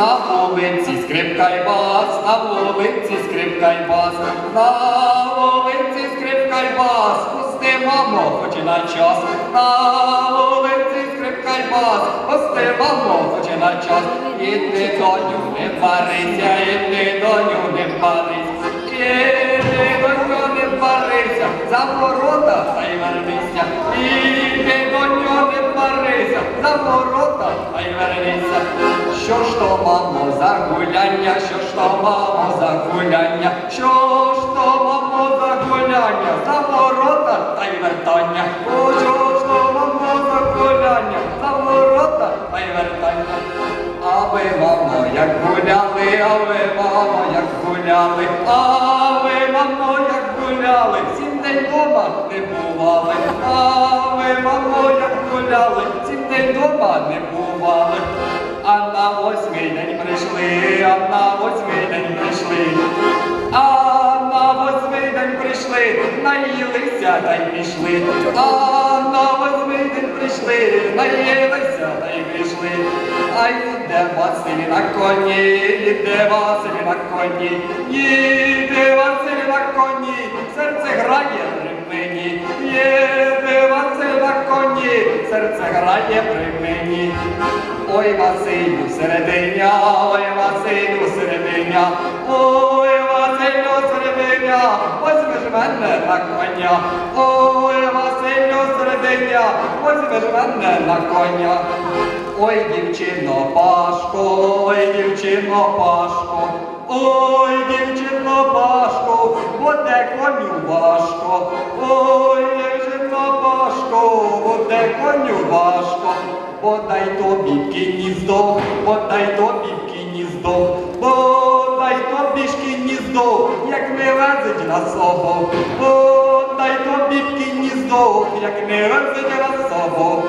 на овинці, скрипкай бас, на овинці, скрипкай бас, на овинці, скрипкай бас, пусти, мамо, починай час, на овинці, скрипкай бас, пусти, мамо, починай час, і ти доню, не парися, і ти доню, не парися, і ти доню, не парися, за ворота та й вернися, і ти доню, не парися, за ворота. Що ж то, мамо, за гуляння, що ж то, мамо, за гуляння, що ж то, мамо, за гуляння, за ворота та й вертання. О, що ж то, мамо, за гуляння, за ворота та й вертання. А ви, мамо, як гуляли, а ви, мамо, як гуляли, а ви, мамо, як гуляли, сім день дома не бували, а ви, мамо, як гуляли, сім день дома не бували. А на восьмий день прийшли, а на восьмий день прийшли, а на восьмий день прийшли, наїлися та й пішли, а на восьмий день прийшли, наїлися та й пішли. Ай, іде Василь на коні, іде Василь на коні, їде Василь на коні, серце грає при мені, їде Василь на коні, серце грає при мені. Ой, Василю, серединя, ой, Василю, серединя, ой, Василю, серединя, возьми мене на коня, ой, Василю, серединя, возьми мене на коня. Ой, дівчино Пашко, ой, дівчино Пашко, ой, дівчино Пашко, буде коню важко, ой, Подай тобі кінь здох, подай тобі кінь здох, бодай тобі ж кінь як не лазить на собо, бодай тобі кінь здох, як не лазить на собо.